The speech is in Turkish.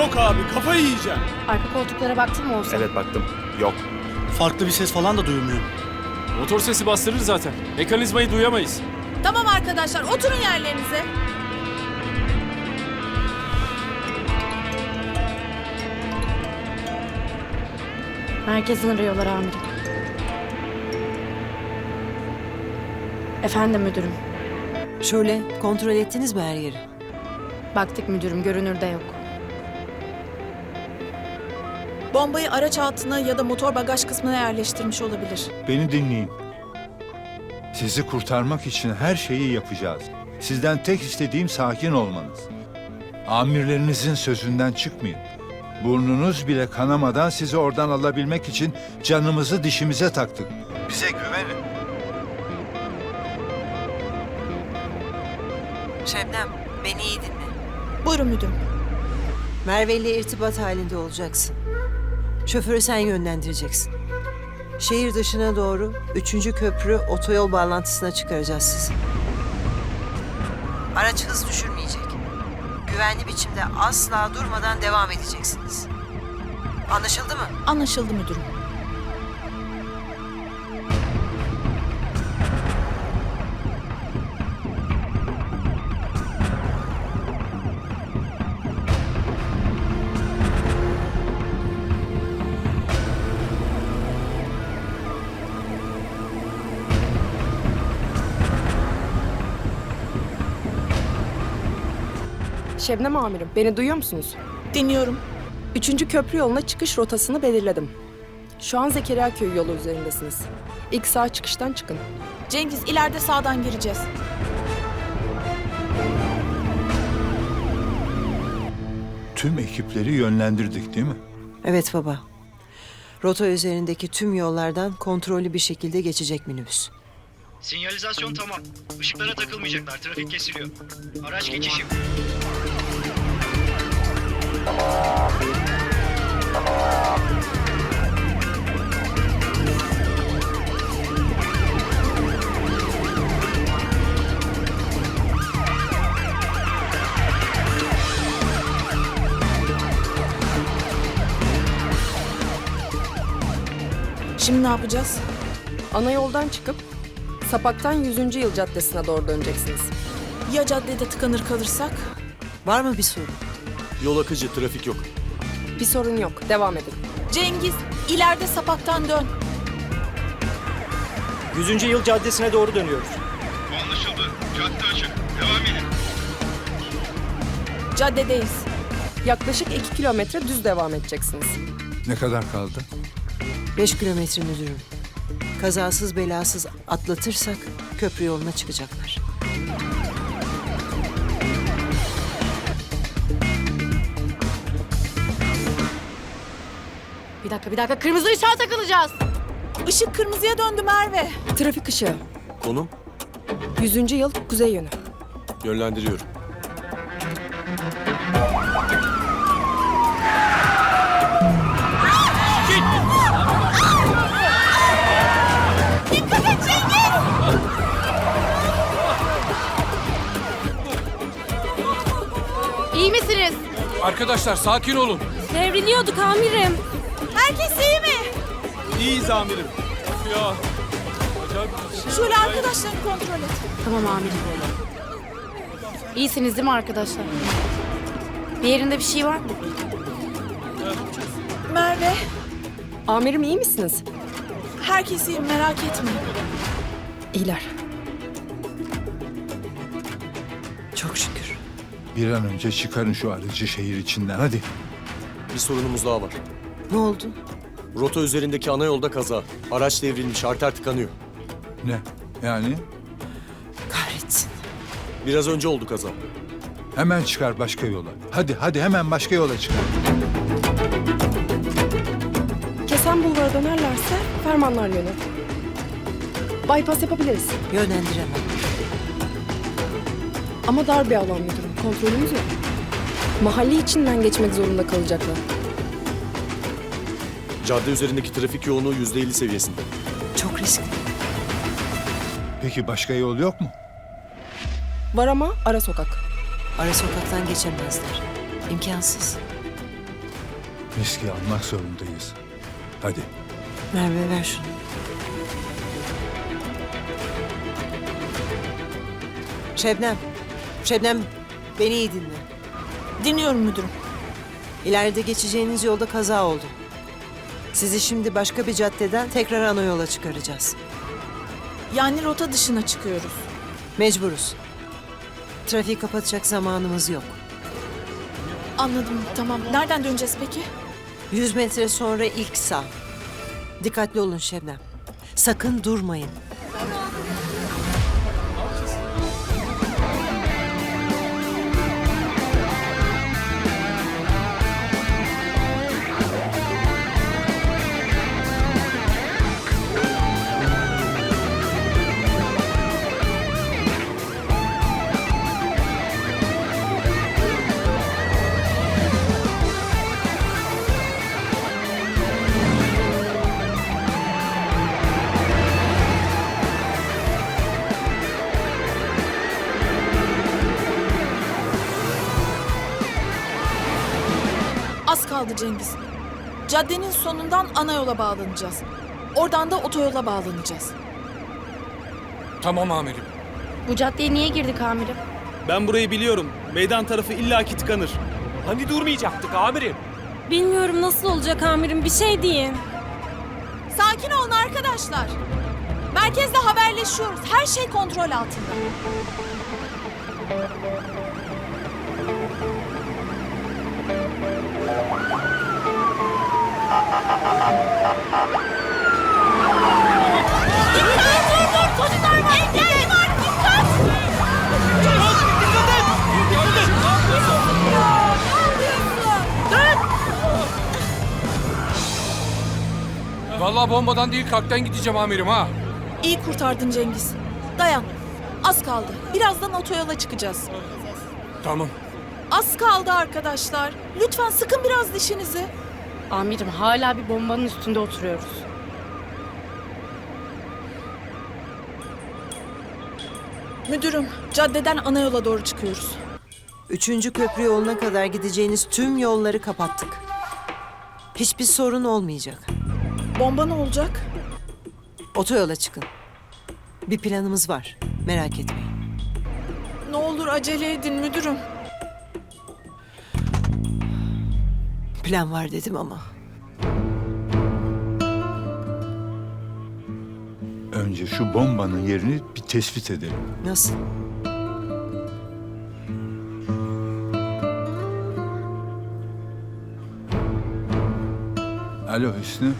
Yok abi kafayı yiyeceğim. Arka koltuklara baktın mı olsa? Evet baktım. Yok. Farklı bir ses falan da duyulmuyor. Motor sesi bastırır zaten. Mekanizmayı duyamayız. Tamam arkadaşlar oturun yerlerinize. Merkezden arıyorlar amirim. Efendim müdürüm. Şöyle kontrol ettiniz mi her yeri? Baktık müdürüm görünürde yok. Bombayı araç altına ya da motor bagaj kısmına yerleştirmiş olabilir. Beni dinleyin. Sizi kurtarmak için her şeyi yapacağız. Sizden tek istediğim sakin olmanız. Amirlerinizin sözünden çıkmayın. Burnunuz bile kanamadan sizi oradan alabilmek için canımızı dişimize taktık. Bize güvenin. Şebnem, beni iyi dinle. Buyurun müdürüm. Merve ile irtibat halinde olacaksın. Şoförü sen yönlendireceksin. Şehir dışına doğru üçüncü köprü otoyol bağlantısına çıkaracağız sizi. Araç hız düşürmeyecek. Güvenli biçimde asla durmadan devam edeceksiniz. Anlaşıldı mı? Anlaşıldı müdürüm. Şebnem amirim, beni duyuyor musunuz? Dinliyorum. Üçüncü köprü yoluna çıkış rotasını belirledim. Şu an Zekeriya Köyü yolu üzerindesiniz. İlk sağ çıkıştan çıkın. Cengiz ileride sağdan gireceğiz. Tüm ekipleri yönlendirdik değil mi? Evet baba. Rota üzerindeki tüm yollardan kontrollü bir şekilde geçecek minibüs. Sinyalizasyon tamam. Işıklara takılmayacaklar. Trafik kesiliyor. Araç geçişi. Şimdi ne yapacağız? Ana yoldan çıkıp Sapak'tan 100. Yıl Caddesi'ne doğru döneceksiniz. Ya caddede tıkanır kalırsak? Var mı bir sorun? Yol akıcı, trafik yok. Bir sorun yok, devam edin. Cengiz ileride sapaktan dön. 100. yıl caddesine doğru dönüyoruz. Anlaşıldı. Cadde açık. Devam edin. Caddedeyiz. Yaklaşık 2 kilometre düz devam edeceksiniz. Ne kadar kaldı? 5 kilometre müdürüm. Kazasız belasız atlatırsak köprü yoluna çıkacaklar. Bir dakika bir dakika kırmızı ışığa takılacağız. Işık kırmızıya döndü Merve. Trafik ışığı. Konum 100. Yıl kuzey yönü. yönlendiriyorum. Arkadaşlar sakin olun. Devriliyorduk amirim. Herkes iyi mi? İyiyiz amirim. Ya. Acayip. Şöyle arkadaşlarını kontrol et. Tamam amirim. İyisiniz değil mi arkadaşlar? Bir yerinde bir şey var mı? Merve, Amirim iyi misiniz? herkes iyi merak etme. İyiler. Bir an önce çıkarın şu aracı şehir içinden hadi. Bir sorunumuz daha var. Ne oldu? Rota üzerindeki ana yolda kaza. Araç devrilmiş, arter tıkanıyor. Ne? Yani Kahretsin. Biraz önce oldu kaza. hemen çıkar başka yola. Hadi hadi hemen başka yola çıkar. Kesen bulvara dönerlerse fermanlar yönü. Bypass yapabiliriz. Yönlendiremem. Ama dar bir alan müdürüm. Kontrolümüz yok. Mahalle içinden geçmek zorunda kalacaklar. Cadde üzerindeki trafik yoğunluğu yüzde elli seviyesinde. Çok riskli. Peki başka yol yok mu? Var ama ara sokak. Ara sokaktan geçemezler. İmkansız. Riski almak zorundayız. Hadi. Merve ver şunu. Şebnem. Şebnem beni iyi dinle. Dinliyorum müdürüm. İleride geçeceğiniz yolda kaza oldu. Sizi şimdi başka bir caddeden tekrar ana yola çıkaracağız. Yani rota dışına çıkıyoruz. Mecburuz. Trafiği kapatacak zamanımız yok. Anladım tamam. Nereden döneceğiz peki? 100 metre sonra ilk sağ. Dikkatli olun Şebnem. Sakın durmayın. Az kaldı Cengiz. Caddenin sonundan ana yola bağlanacağız. Oradan da otoyola bağlanacağız. Tamam amirim. Bu caddeye niye girdik amirim? Ben burayı biliyorum. Meydan tarafı illaki tıkanır. Hani durmayacaktık amirim? Bilmiyorum nasıl olacak amirim bir şey deyin. Sakin olun arkadaşlar. Merkezde haberleşiyoruz. Her şey kontrol altında. Vallahi bombadan değil kalpten gideceğim amirim ha. İyi kurtardın Cengiz. Dayan. Az kaldı. Birazdan otoyola çıkacağız. Tamam. Az kaldı arkadaşlar. Lütfen sıkın biraz dişinizi. Amirim hala bir bombanın üstünde oturuyoruz. Müdürüm, caddeden ana yola doğru çıkıyoruz. Üçüncü köprü yoluna kadar gideceğiniz tüm yolları kapattık. Hiçbir sorun olmayacak. Bomba ne olacak? Otoyola çıkın. Bir planımız var. Merak etmeyin. Ne olur acele edin müdürüm. Plan var dedim ama. Önce şu bombanın yerini bir tespit edelim. Nasıl? Alo Hüsnü.